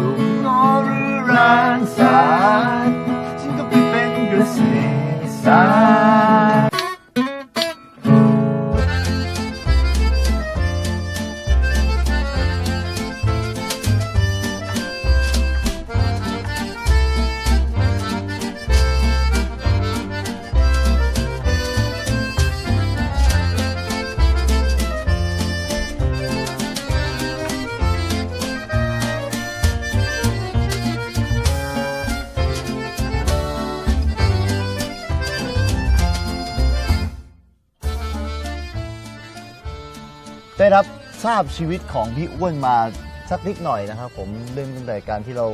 ลุงง ได้รับทราบชีวิตของพี่อ้วนมาสักนิดหน่อยนะครับ ผมเริ่มตั้งแต่การที่เรา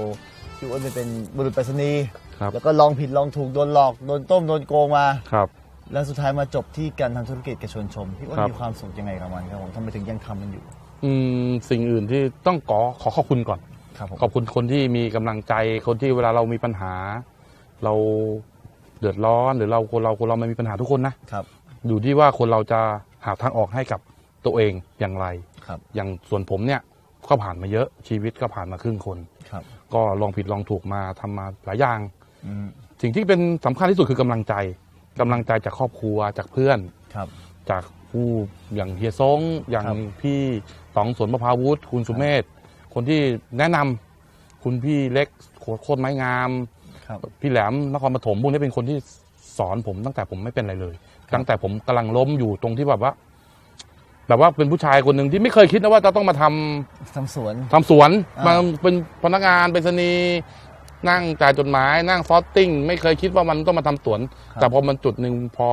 พี่อ้วนไปเป็นบุรุษไปรษณีย์ครับ แล้วก็ลองผิดลองถูกโดนหลอกโดนต้มโดนโกงมา ครับ แล้วสุดท้ายมาจบที่การทำธุรกิจกับชวนชมพี่อ้วนครับ มีความสุขยังไงกับมันครับผมทำไมถึงยังทำมันอยู่อืมสิ่งอื่นที่ต้องขอขอขอบคุณก่อน ครับผมขอบคุณคนที่มีกำลังใจคนที่เวลาเรามีปัญหา เราเดือดร้อนหรือเราคนเราคนเรามันมีปัญหาทุกคนนะครับ อยู่ที่ว่าคนเราจะหาทางออกให้กับ ตัวเองอย่างไร ครับ อย่างส่วนผมเนี่ยก็ผ่านมาเยอะชีวิตก็ผ่านมาครึ่งคน ครับก็ลองผิดลองถูกมาทำมาหลายอย่าง อืมสิ่งที่เป็นสำคัญที่สุดคือกำลังใจกำลังใจจากครอบครัวจากเพื่อน ครับ จากผู้อย่างเฮียซงอย่างครับ พี่ต๋องสวนมะพร้าววุฒิคุณสุเมธคนที่แนะนำคุณพี่เล็กโคโคตรไม้งาม ครับ พี่แหลมนครปฐมพวกนี้เป็นคนที่สอนผมตั้งแต่ผมไม่เป็นอะไรเลยครับตั้งแต่ผมกำลังล้มอยู่ตรงที่แบบว่า แบบว่าเป็นผู้ชายคนหนึ่งที่ไม่เคยคิดนะว่าจะต้องมาทำทำสวน ทำสวนอ่าม มาเป็นพนักงานเป็นสนีย์นั่งจ่ายจดหมาย นั่งซอสติ้ง ไม่เคยคิดว่ามันต้องมาทำสวน แต่พอมันจุดหนึ่งพอ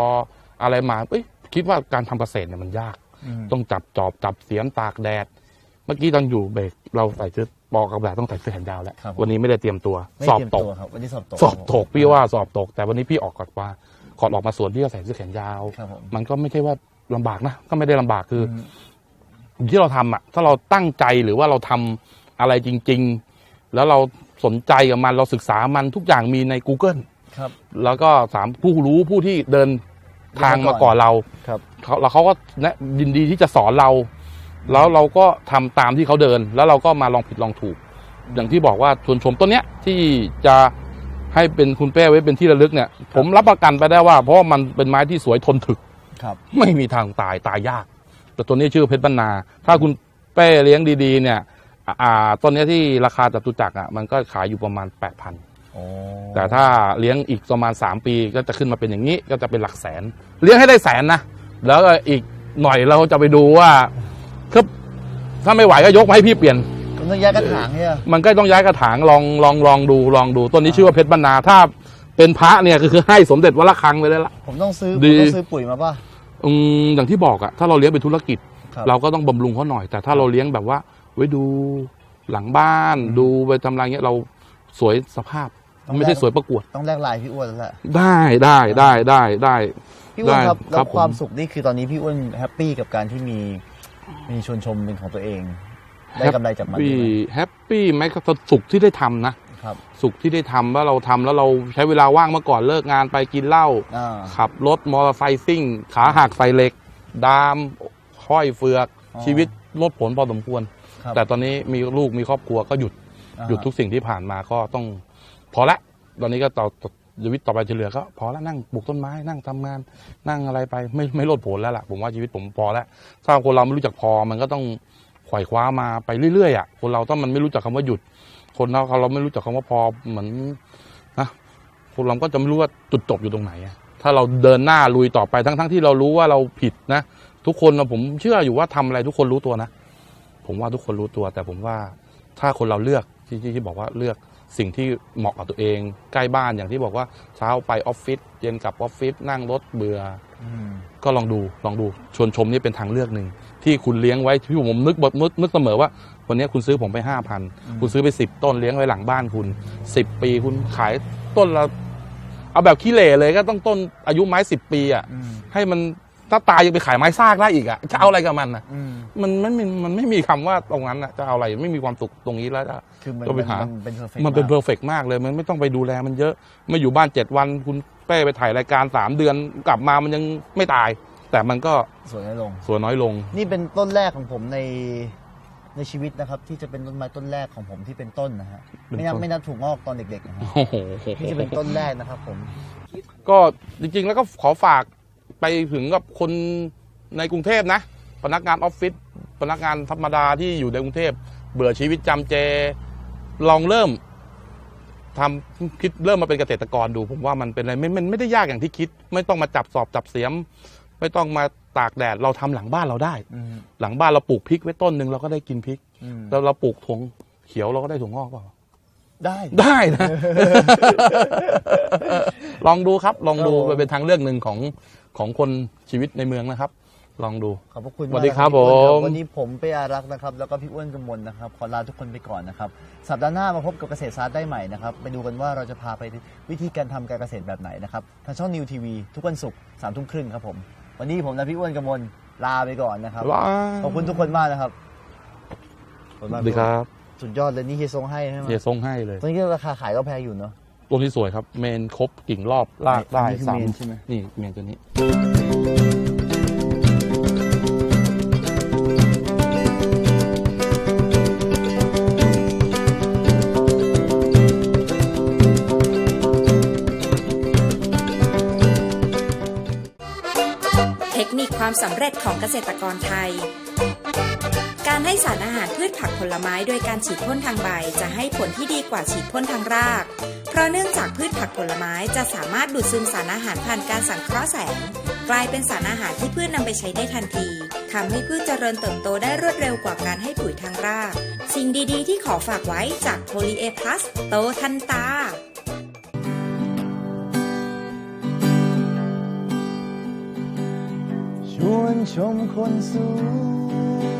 อะไรมาเอ้ยคิดว่าการทำเกษตรเนี่ยมันยากอืมต้องจับจอบจับเสียมตากแดด เมื่อกี้ตอนอยู่เบรกเราใส่เสื้อปอกับแดดต้องใส่เสื้อแขนยาวแล้วครับผม วันนี้ไม่ได้เตรียมตัว ไม่สอบเตรียมตก ตัวครับวันนี้สอบตก สอบตกพี่ว่าสอบตก แต่วันนี้พี่ออกก่อนว่าก่อนออกมาสวนพี่ก็ใส่เสื้อแขนยาว ครับผม มันก็ไม่ใช่ว่า ลำบากนะก็ไม่ได้ลำบากคืออมที่เราทำอะ ถ้าเราตั้งใจหรือว่าเราทำอะไรจริง ๆ แล้วเราสนใจกับมันเราศึกษามันทุกอย่างมีใน Google ครับ แล้วก็สามผู้รู้ผู้ที่เดินทางมาก่อนเราครับเขาแล้วเขาก็แนะยินดีที่จะสอนเรา แล้วเราก็ทำตามที่เขาเดิน แล้วเราก็มาลองผิดลองถูก อย่างที่บอกว่าชวนชมต้นเนี้ยที่จะให้เป็นคุณเป้ไว้เป็นที่ระลึกเนี่ย ผมรับประกันไปได้ว่า เพราะว่ามันเป็นไม้ที่สวยทนถึก ครับ ไม่มีทางตายตายยาก แต่ตัวนี้ชื่อเพชรบรรณา ถ้าคุณเป้เลี้ยงดีๆ เนี่ยอ่าอ่าต้นเนี้ยที่ราคาจตุจักรอะมันก็ขายอยู่ประมาณ 8,000โอ้แต่ถ้าเลี้ยงอีกประมาณ 3 ปีก็จะขึ้นมาเป็นอย่างนี้ก็จะเป็นหลักแสน เลี้ยงให้ได้แสนนะ แล้วก็อีกหน่อยเราจะไปดูว่าถ้าถ้าไม่ไหวก็ยกมาให้พี่เปลี่ยนมันต้องย้ายกระถางเนี่ยมันก็ต้องย้ายกระถางลองลองลองดูลองดูต้นนี้ชื่อว่าเพชรบรรณาถ้าเป็นพระเนี่ยก็คือให้สมเด็จวัดระฆังไปเลยละผมต้องซื้อผดีมต้องซื้อปุ๋ยมาป่ะ อืมอย่างที่บอกอะถ้าเราเลี้ยงเป็นธุรกิจ ครับ เราก็ต้องบำรุงเขาหน่อย แต่ถ้าเราเลี้ยงแบบว่า ไว้ดูหลังบ้าน ดูไปทำอะไรเงี้ยเราสวยสภาพ ต้องไม่ใช่แลก สวยประกวด ต้องแลกลายพี่อ้วนแล้วแหละได้ได้ได้ได้ได้ พี่อ้วนครับได้แล้ครัวบผม ความสุขนี่คือตอนนี้พี่อ้วนแฮปปี้กับการที่มีมีชวนชมเป็นของตัวเอง ได้กำไรจากมันปี้ด้วยไหมแฮปปี้ไหมก็สุขที่ได้ทำนะครับ สุขที่ได้ทำว่าเราทำแล้วเราใช้เวลาว่างเมื่อก่อนเลิกงานไปกินเหล้าอ่าขับรถมอเตอร์ไซค์ซิ่ง ขาหักใส่เหล็ก ดามห้อยเฟือกอ๋อชีวิตลดผลพอสมควรครับแต่ตอนนี้มีลูกมีครอบครัวก็หยุดอ่าหยุดทุกสิ่งที่ผ่านมาก็ต้องพอละ ตอนนี้ก็ต่อต่อชีวิตต่อไปจะเหลือก็พอละนั่งปลูกต้นไม้นั่งทำงาน นั่งอะไรไปไม่ไม่ลดผลแล้วล่ะ ผมว่าชีวิตผมพอแล้วถ้าคนเราไม่รู้จักพอมันก็ต้องไขว่คว้ามาไปเรื่อยๆอะคนเราถ้ามันไม่รู้จักคำว่าหยุด คนเราเราไม่รู้จักคำว่าพอเหมือนนะคนเราก็จะไม่รู้ว่าจุดจบอยู่ตรงไหนถ้าเราเดินหน้าลุยต่อไปทั้งๆที่เรารู้ว่าเราผิดนะ ทุกคนนะผมเชื่ออยู่ว่าทำอะไรทุกคนรู้ตัวนะ ผมว่าทุกคนรู้ตัว แต่ผมว่าถ้าคนเราเลือกที่ที่ที่บอกว่าเลือกสิ่งที่เหมาะกับตัวเอง ใกล้บ้านอย่างที่บอกว่าเช้าไปออฟฟิศเย็นกลับออฟฟิศนั่งรถเบื่อ ก็ลองดูลองดูชวนชมนี่เป็นทางเลือกหนึ่ง ที่คุณเลี้ยงไว้ที่ผมนึกนึกนึกเสมอว่า วันนี้คุณซื้อผมไปห้าพันคุณซื้อไปสิบต้นเลี้ยงไว้หลังบ้านคุณสิบปีคุณขายต้นละเอาแบบขี้เหร่เลยก็ต้องต้นอายุไม้สิบปีอะอืมให้มันถ้าตายยังไปขายไม้ซากได้อีกอะจะเอาอะไรกับมันอะอืมมันไม่มีมันไม่มีคำว่าตรงนั้นอะจะเอาอะไรไม่มีความสุขตรงนี้แล้วจะคือมันก็ไปหานเป็นเพอร์เฟกมันเป็นเพอร์เฟกมากเลย มันไม่ต้องไปดูแลมันเยอะไม่อยู่บ้านเจ็ดวันคุณ เป้ไปถ่ายรายการสามเดือนกลับมามันยังไม่ตาย แต่มันก็สวยน้อยลง ส่วนน้อยลง นี่เป็นต้นแรกของผมในในชีวิตนะครับ ที่จะเป็นต้นไม้ต้นแรกของผมที่เป็นต้นนะฮะเป็นไม่นับต้น ไม่นับถั่วงอกตอนเด็กๆนะฮะโอ้โหที่จะเป็นต้นแรกนะครับผม ก็จริงๆ แล้วก็ขอฝากไปถึงกับคนในกรุงเทพนะ พนักงานออฟฟิศพนักงานธรรมดาที่อยู่ในกรุงเทพ เบื่อชีวิตจำเจ ลองเริ่ม ทำคิดเริ่มมาเป็นเกษตรกรดู ผมว่ามันเป็นอะไรไม่มันไม่ได้ยากอย่างที่คิด ไม่ต้องมาจับสอบจับเสียม ไม่ต้องมาตากแดดเราทำหลังบ้านเราได้ อืม หลังบ้านเราปลูกพริกไว้ต้นหนึ่งเราก็ได้กินพริก อืมแล้วเราปลูกถั่วเขียวเราก็ได้ถั่วงอกเปล่า ได้ ได้นะ ลองดูครับ ลองดูครับผมมันเป็นทางเลือกหนึ่งของของคนชีวิตในเมืองนะครับ ลองดู ขอบพระคุณสวัสดีครับมากพี่อ้วนผมวันนี้ผมเป้อารักษ์นะครับ แล้วก็พี่อ้วนกมลนะครับ ขอลาทุกคนไปก่อนนะครับ สัปดาห์หน้ามาพบกับเกษตรศาสตร์ได้ใหม่นะครับ ไปดูกันว่าเราจะพาไปวิธีการทำการเกษตรแบบไหนนะครับ ทางช่องนิวทีวีทุกวันศุกร์สามทุ่มครึ่งครับผม วันนี้ผมและพี่อ้วนกมลลาไปก่อนนะครับ ว้าขอบคุณทุกคนมากนะครับขอบคุณสมากวัสดีครับสุดยอดเลยนี่เฮียทรงให้ใช่ไหมเฮียทรงให้เลยตอนนี้ราคาขายก็แพงอยู่เนาะ ต้นที่สวยครับ เมนครบกิ่งรอบลากได้นี่คือสามเมนใช่ไหม นี่เมนตัวนี้ ความสำเร็จของเกษตรกรไทย การให้สารอาหารพืชผักผลไม้โดยการฉีดพ่นทางใบจะให้ผลที่ดีกว่าฉีดพ่นทางราก เพราะเนื่องจากพืชผักผลไม้จะสามารถดูดซึมสารอาหารผ่านการสังเคราะห์แสง กลายเป็นสารอาหารที่พืชนำไปใช้ได้ทันทีทำให้พืชเจริญเติบโตได้รวดเร็วกว่าการให้ปุ๋ยทางราก สิ่งดีๆ ที่ขอฝากไว้จากโพลีเอพลัสโตทันตา วนชมคนสวย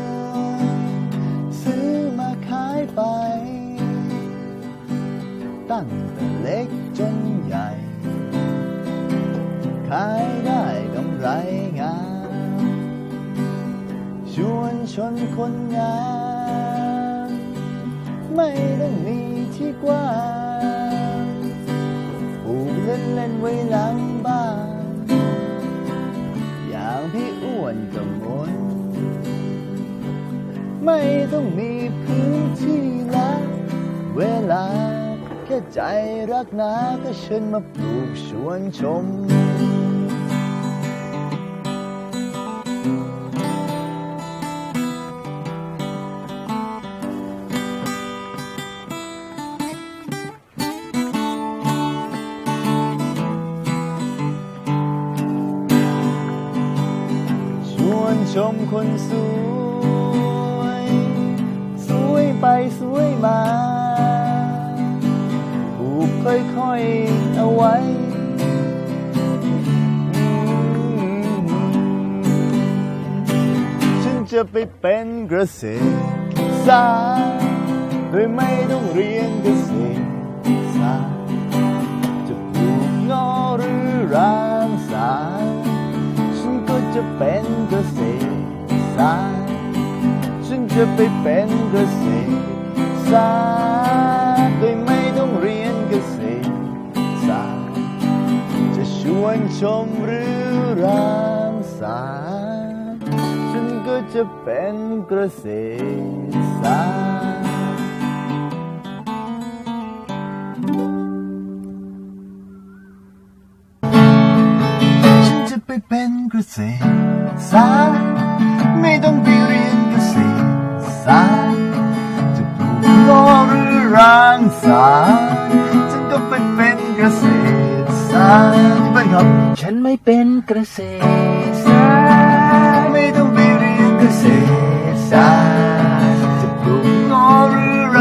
ซื้อมาขายไป ตั้งแต่เล็กจนใหญ่ ขายได้กำไรงามชวนชนคนงามไม่ต้องมีที่กว้างปลูกเล่นเล่นไว้หลังบ้านอย่าง วนกับมนไม่ต้องมีพื้นที่ละเวลา แค่ใจรักนาก็เชิญมาปลูกชวนชม ชมคนสวย สวยไปสวยมาผูกค่อยๆเอาไว้ฉันจะไปเป็นเกษตรศาสตร์โดยไม่ต้องเรียนเกษตรศาสตร์จะปลูกงอหรือรางสารฉันก็จะเป็นเกษตราฉันจะไปเป็นเกษตรศาสตร์โดยไม่ต้องเรียนเกษตรศาสตร์จะชวนชมหรือรามสารฉันก็จะเป็นเกษตรศาสตร์ฉันจะไปเป็นเกษตรศาสตร์ สารฉันก็ไปเป็นเกษตรศาสตร์ที่บ้านครับ ฉันไม่เป็นเกษตรศาสตร์ไม่ต้องไปเรียนเกษตรศาสตร์จะปลูกงอหรือไร